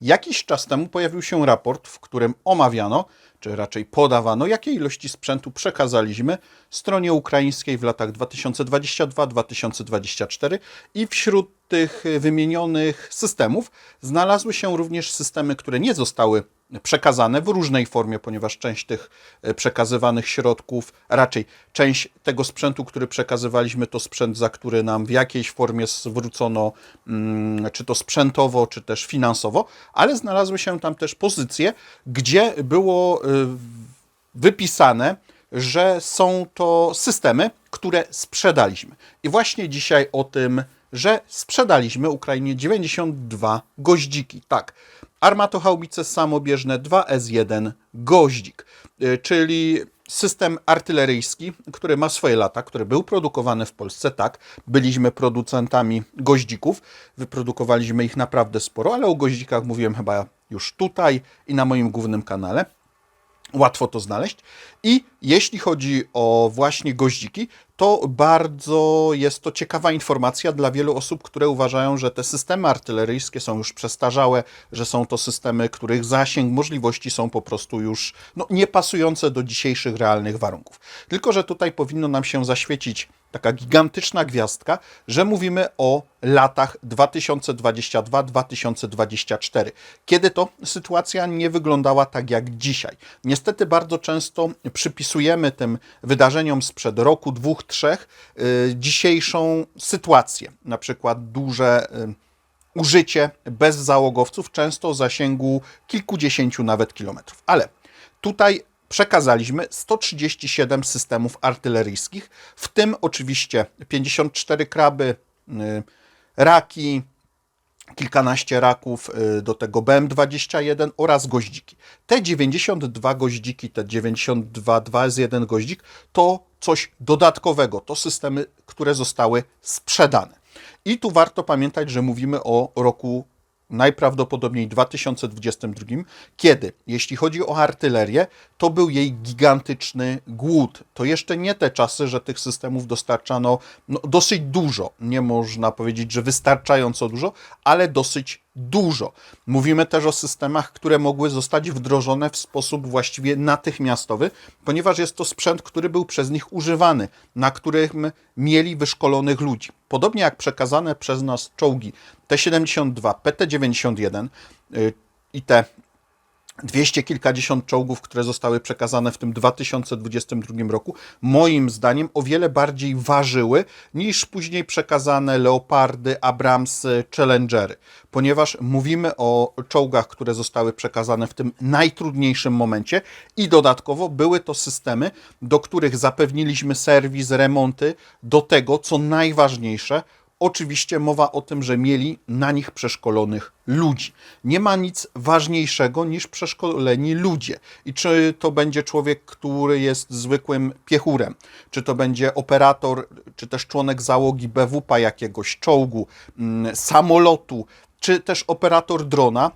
Jakiś czas temu pojawił się raport, w którym omawiano, czy raczej podawano, jakie ilości sprzętu przekazaliśmy stronie ukraińskiej w latach 2022-2024 i wśród tych wymienionych systemów znalazły się również systemy, które nie zostały przekazane w różnej formie, ponieważ część tych e, przekazywanych środków, raczej część tego sprzętu, który przekazywaliśmy, to sprzęt, za który nam w jakiejś formie zwrócono, mm, czy to sprzętowo, czy też finansowo, ale znalazły się tam też pozycje, gdzie było y, wypisane, że są to systemy, które sprzedaliśmy. I właśnie dzisiaj o tym, że sprzedaliśmy Ukrainie 92 goździki. Tak, armatochaubice samobieżne 2S1 goździk, y, czyli system artyleryjski, który ma swoje lata, który był produkowany w Polsce, tak, byliśmy producentami goździków, wyprodukowaliśmy ich naprawdę sporo, ale o goździkach mówiłem chyba już tutaj i na moim głównym kanale. Łatwo to znaleźć. I jeśli chodzi o właśnie goździki, to bardzo jest to ciekawa informacja dla wielu osób, które uważają, że te systemy artyleryjskie są już przestarzałe, że są to systemy, których zasięg, możliwości są po prostu już no, niepasujące do dzisiejszych realnych warunków. Tylko, że tutaj powinno nam się zaświecić taka gigantyczna gwiazdka, że mówimy o latach 2022-2024, kiedy to sytuacja nie wyglądała tak jak dzisiaj. Niestety bardzo często przypisujemy tym wydarzeniom sprzed roku, dwóch, trzech y, dzisiejszą sytuację, na przykład duże y, użycie bez załogowców, często o zasięgu kilkudziesięciu nawet kilometrów. Ale tutaj przekazaliśmy 137 systemów artyleryjskich, w tym oczywiście 54 kraby, y, raki, kilkanaście raków, y, do tego BM21 oraz goździki. Te 92 goździki, te 92 2S1 goździk to coś dodatkowego, to systemy, które zostały sprzedane. I tu warto pamiętać, że mówimy o roku najprawdopodobniej 2022, kiedy, jeśli chodzi o artylerię, to był jej gigantyczny głód. To jeszcze nie te czasy, że tych systemów dostarczano no, dosyć dużo. Nie można powiedzieć, że wystarczająco dużo, ale dosyć dużo. Mówimy też o systemach, które mogły zostać wdrożone w sposób właściwie natychmiastowy, ponieważ jest to sprzęt, który był przez nich używany, na którym mieli wyszkolonych ludzi. Podobnie jak przekazane przez nas czołgi T-72, PT-91 yy, i te dwieście kilkadziesiąt czołgów, które zostały przekazane w tym 2022 roku, moim zdaniem o wiele bardziej ważyły niż później przekazane Leopardy, Abramsy, Challengery, ponieważ mówimy o czołgach, które zostały przekazane w tym najtrudniejszym momencie i dodatkowo były to systemy, do których zapewniliśmy serwis, remonty, do tego, co najważniejsze, Oczywiście mowa o tym, że mieli na nich przeszkolonych ludzi. Nie ma nic ważniejszego niż przeszkoleni ludzie. I czy to będzie człowiek, który jest zwykłym piechurem, czy to będzie operator, czy też członek załogi BWP jakiegoś czołgu, mm, samolotu, czy też operator drona,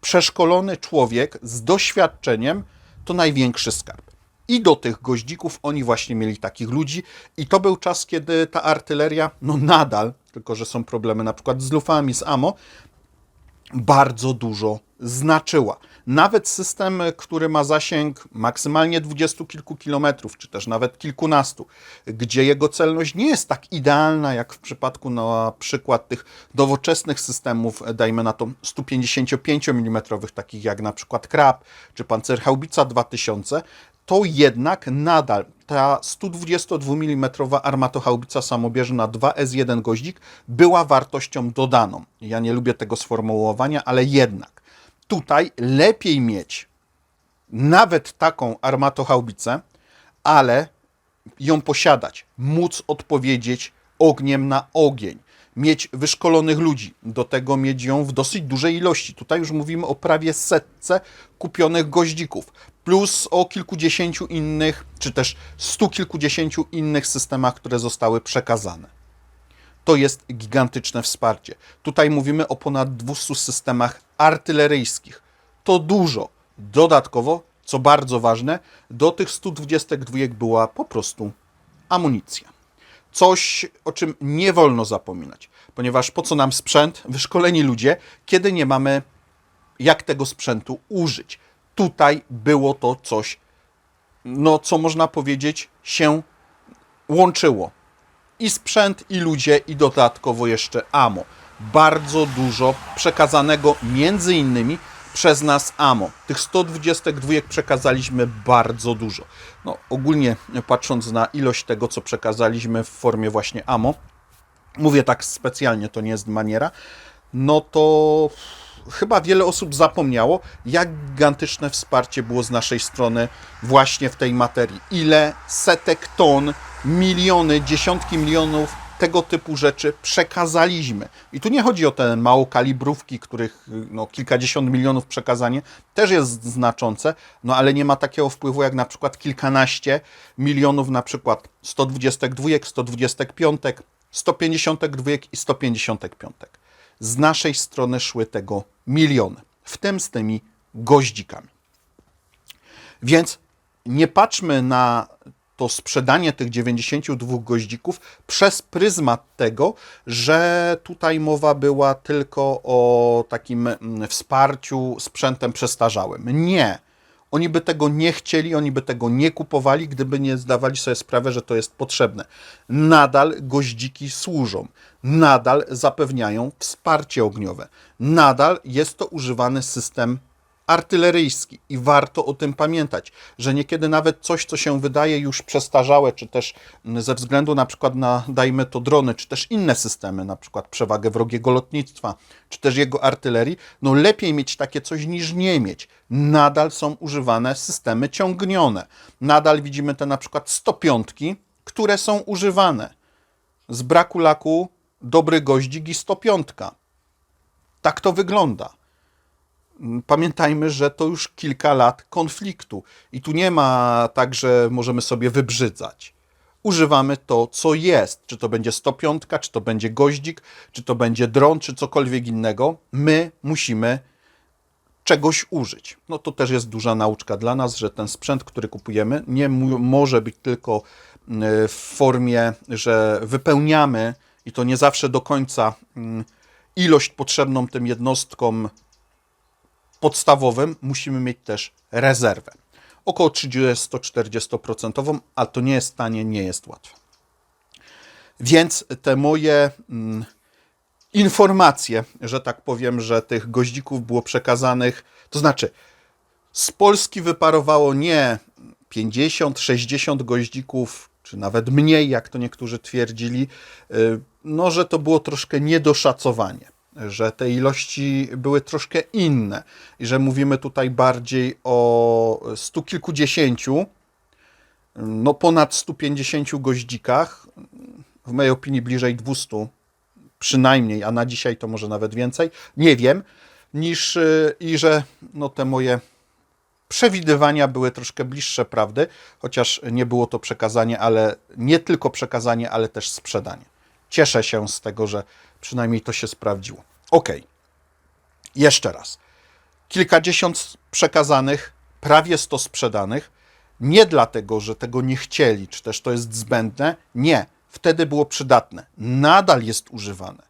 przeszkolony człowiek z doświadczeniem to największy skarb. I do tych goździków oni właśnie mieli takich ludzi. I to był czas, kiedy ta artyleria, no nadal, tylko że są problemy na przykład z lufami, z AMO, bardzo dużo znaczyła. Nawet system, który ma zasięg maksymalnie dwudziestu kilku kilometrów, czy też nawet kilkunastu, gdzie jego celność nie jest tak idealna, jak w przypadku na przykład tych nowoczesnych systemów, dajmy na to 155 mm, takich jak na przykład Krab, czy Panzerhaubica 2000, to jednak nadal ta 122 mm armatochaubica samobieżna 2S1 goździk była wartością dodaną. Ja nie lubię tego sformułowania, ale jednak tutaj lepiej mieć nawet taką armatochaubicę, ale ją posiadać, móc odpowiedzieć ogniem na ogień, mieć wyszkolonych ludzi, do tego mieć ją w dosyć dużej ilości. Tutaj już mówimy o prawie setce kupionych goździków, plus o kilkudziesięciu innych, czy też stu kilkudziesięciu innych systemach, które zostały przekazane. To jest gigantyczne wsparcie. Tutaj mówimy o ponad 200 systemach artyleryjskich. To dużo. Dodatkowo, co bardzo ważne, do tych 122 była po prostu amunicja. Coś, o czym nie wolno zapominać, ponieważ po co nam sprzęt, wyszkoleni ludzie, kiedy nie mamy jak tego sprzętu użyć. Tutaj było to coś, no co można powiedzieć, się łączyło. I sprzęt, i ludzie, i dodatkowo jeszcze AMO. Bardzo dużo przekazanego między innymi przez nas AMO. Tych 122 przekazaliśmy bardzo dużo. No, ogólnie patrząc na ilość tego, co przekazaliśmy w formie właśnie AMO, mówię tak specjalnie, to nie jest maniera, no to chyba wiele osób zapomniało, jak gigantyczne wsparcie było z naszej strony właśnie w tej materii. Ile setek ton, miliony, dziesiątki milionów tego typu rzeczy przekazaliśmy. I tu nie chodzi o te małokalibrówki, których no, kilkadziesiąt milionów przekazanie też jest znaczące, no ale nie ma takiego wpływu jak na przykład kilkanaście milionów, na przykład 122, 125, 152 i 155. Z naszej strony szły tego miliony, w tym z tymi goździkami. Więc nie patrzmy na to sprzedanie tych 92 goździków przez pryzmat tego, że tutaj mowa była tylko o takim mm, wsparciu sprzętem przestarzałym. Nie. Oni by tego nie chcieli, oni by tego nie kupowali, gdyby nie zdawali sobie sprawę, że to jest potrzebne. Nadal goździki służą, nadal zapewniają wsparcie ogniowe, nadal jest to używany system artyleryjski i warto o tym pamiętać, że niekiedy nawet coś, co się wydaje już przestarzałe, czy też ze względu na przykład na, dajmy to drony, czy też inne systemy, na przykład przewagę wrogiego lotnictwa, czy też jego artylerii, no lepiej mieć takie coś niż nie mieć. Nadal są używane systemy ciągnione. Nadal widzimy te na przykład 105, które są używane. Z braku laku dobry goździk i 105. Tak to wygląda pamiętajmy, że to już kilka lat konfliktu i tu nie ma tak, że możemy sobie wybrzydzać. Używamy to, co jest. Czy to będzie 105, czy to będzie goździk, czy to będzie dron, czy cokolwiek innego. My musimy czegoś użyć. No to też jest duża nauczka dla nas, że ten sprzęt, który kupujemy, nie może być tylko w formie, że wypełniamy i to nie zawsze do końca ilość potrzebną tym jednostkom podstawowym musimy mieć też rezerwę. Około 30-40%, ale to nie jest tanie, nie jest łatwe. Więc te moje mm, informacje, że tak powiem, że tych goździków było przekazanych, to znaczy z Polski wyparowało nie 50, 60 goździków, czy nawet mniej, jak to niektórzy twierdzili, y, no, że to było troszkę niedoszacowanie że te ilości były troszkę inne i że mówimy tutaj bardziej o stu kilkudziesięciu, no ponad 150 goździkach, w mojej opinii bliżej 200 przynajmniej, a na dzisiaj to może nawet więcej, nie wiem, niż y, i że no te moje przewidywania były troszkę bliższe prawdy, chociaż nie było to przekazanie, ale nie tylko przekazanie, ale też sprzedanie. Cieszę się z tego, że przynajmniej to się sprawdziło. Ok. Jeszcze raz. Kilkadziesiąt przekazanych, prawie 100 sprzedanych. Nie dlatego, że tego nie chcieli, czy też to jest zbędne. Nie. Wtedy było przydatne. Nadal jest używane,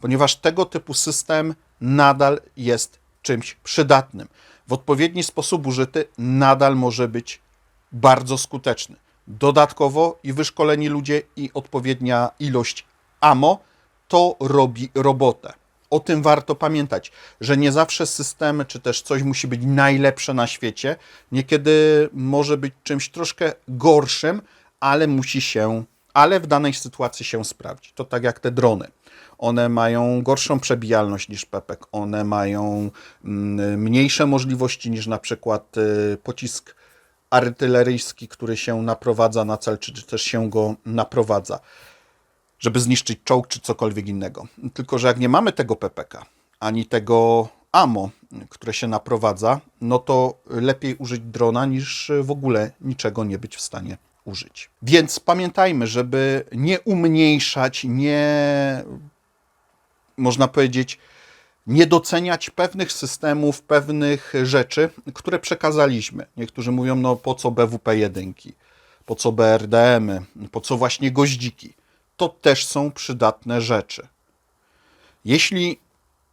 ponieważ tego typu system nadal jest czymś przydatnym. W odpowiedni sposób użyty nadal może być bardzo skuteczny. Dodatkowo i wyszkoleni ludzie, i odpowiednia ilość AMO to robi robotę. O tym warto pamiętać, że nie zawsze systemy czy też coś musi być najlepsze na świecie. Niekiedy może być czymś troszkę gorszym, ale musi się, ale w danej sytuacji się sprawdzi. To tak jak te drony. One mają gorszą przebijalność niż Pepek, one mają mm, mniejsze możliwości niż na przykład y, pocisk artyleryjski, który się naprowadza na cel, czy też się go naprowadza żeby zniszczyć czołg czy cokolwiek innego. Tylko, że jak nie mamy tego PPK, ani tego AMO, które się naprowadza, no to lepiej użyć drona niż w ogóle niczego nie być w stanie użyć. Więc pamiętajmy, żeby nie umniejszać, nie można powiedzieć, nie doceniać pewnych systemów, pewnych rzeczy, które przekazaliśmy. Niektórzy mówią, no po co BWP1, po co BRDM, po co właśnie goździki to też są przydatne rzeczy. Jeśli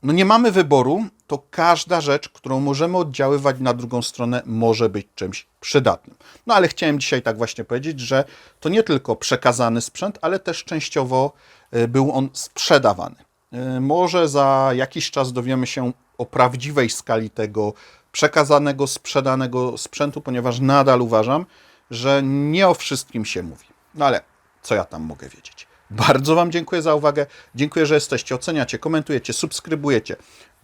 no nie mamy wyboru, to każda rzecz, którą możemy oddziaływać na drugą stronę, może być czymś przydatnym. No ale chciałem dzisiaj tak właśnie powiedzieć, że to nie tylko przekazany sprzęt, ale też częściowo y, był on sprzedawany. Y, Może za jakiś czas dowiemy się o prawdziwej skali tego przekazanego, sprzedanego sprzętu, ponieważ nadal uważam, że nie o wszystkim się mówi. No ale co ja tam mogę wiedzieć? Bardzo Wam dziękuję za uwagę. Dziękuję, że jesteście, oceniacie, komentujecie, subskrybujecie.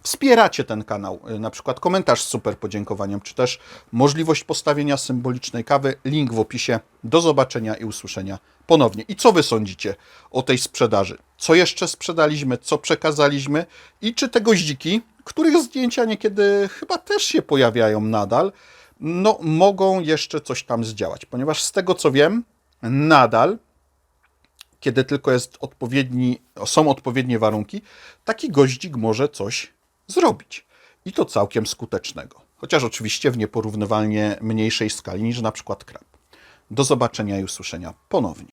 Wspieracie ten kanał, y, na przykład komentarz z super podziękowaniem, czy też możliwość postawienia symbolicznej kawy. Link w opisie. Do zobaczenia i usłyszenia ponownie. I co Wy sądzicie o tej sprzedaży? Co jeszcze sprzedaliśmy, co przekazaliśmy i czy te goździki, których zdjęcia niekiedy chyba też się pojawiają nadal, no mogą jeszcze coś tam zdziałać, ponieważ z tego co wiem, nadal kiedy tylko jest odpowiedni, są odpowiednie warunki, taki goździk może coś zrobić. I to całkiem skutecznego. Chociaż oczywiście w nieporównywalnie mniejszej skali niż na przykład krab. Do zobaczenia i usłyszenia ponownie.